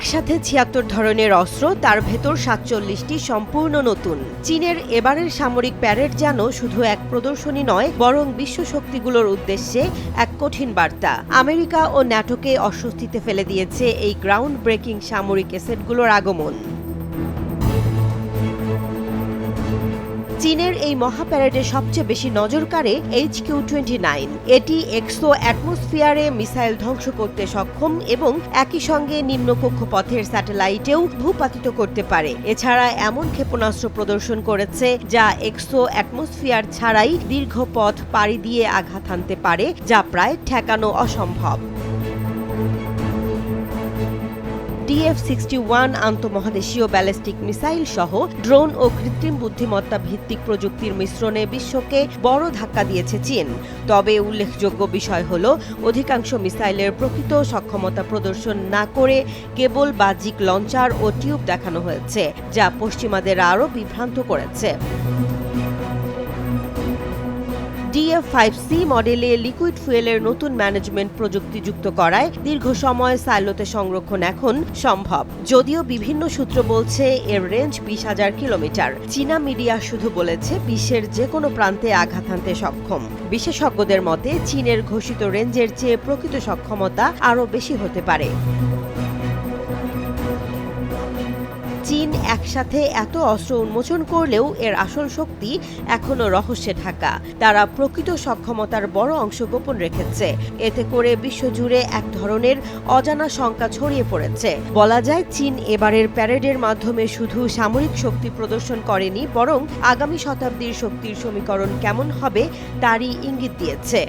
একসাথে ছিয়াত্তর ধরনের অস্ত্র, তার ভেতর সাতচল্লিশটি সম্পূর্ণ নতুন। চীনের এবারের সামরিক প্যারেড যেন শুধু এক প্রদর্শনী নয়, বরং বিশ্ব শক্তিগুলোর উদ্দেশ্যে এক কঠিন বার্তা। আমেরিকা ও ন্যাটোকে অস্বস্তিতে ফেলে দিয়েছে এই গ্রাউন্ড ব্রেকিং সামরিক এসেটগুলোর আগমন। চীনের এই মহাপ্যারেডে সবচেয়ে বেশি নজর কাড়ে এইচ কিউ টোয়েন্টি নাইন। এটি এক্সো অ্যাটমসফিয়ারে মিসাইল ধ্বংস করতে সক্ষম এবং একই সঙ্গে নিম্ন কক্ষপথের স্যাটেলাইটেও ভূপাতিত করতে পারে। এছাড়া এমন ক্ষেপণাস্ত্র প্রদর্শন করেছে যা এক্সো অ্যাটমসফিয়ার ছাড়াই দীর্ঘ পথ পাড়ি দিয়ে আঘাত হানতে পারে, যা প্রায় ঠেকানো অসম্ভব। ডিএফ সিক্সটি ওয়ান আন্তঃমহাদেশীয় ব্যালিস্টিক মিসাইল সহ ড্রোন ও কৃত্রিম বুদ্ধিমত্তা ভিত্তিক প্রযুক্তির মিশ্রণে বিশ্বকে বড় ধাক্কা দিয়েছে চীন। তবে উল্লেখযোগ্য বিষয় হল, অধিকাংশ মিসাইলের প্রকৃত সক্ষমতা প্রদর্শন না করে কেবল বাহ্যিক লঞ্চার ও টিউব দেখানো হয়েছে, যা পশ্চিমাদের আরও বিভ্রান্ত করেছে। ডিএফ ফাইভ সি মডেলে লিকুইড ফুয়েলের নতুন ম্যানেজমেন্ট প্রযুক্তি যুক্ত করায় দীর্ঘ সময় সাইলোতে সংরক্ষণ এখন সম্ভব। যদিও বিভিন্ন সূত্র বলছে, এর রেঞ্জ বিশ হাজার কিলোমিটার। চীনা মিডিয়া শুধু বলেছে, বিশ্বের যে কোনো প্রান্তে আঘাত হানতে সক্ষম। বিশেষজ্ঞদের মতে, চীনের ঘোষিত রেঞ্জের চেয়ে প্রকৃত সক্ষমতা আরও বেশি হতে পারে। একসাথে এত অস্ত্র উন্মোচন করলেও এর আসল শক্তি এখনও রহস্যে ঢাকা। তারা প্রকৃত সক্ষমতার বড় অংশ গোপন রেখেছে। এতে করে বিশ্বজুড়ে এক ধরনের অজানা শঙ্কা ছড়িয়ে পড়েছে। বলা যায়, চীন এবারের প্যারেডের মাধ্যমে শুধু সামরিক শক্তি প্রদর্শন করেনি, বরং আগামী শতাব্দীর শক্তির সমীকরণ কেমন হবে তারই ইঙ্গিত দিয়েছে।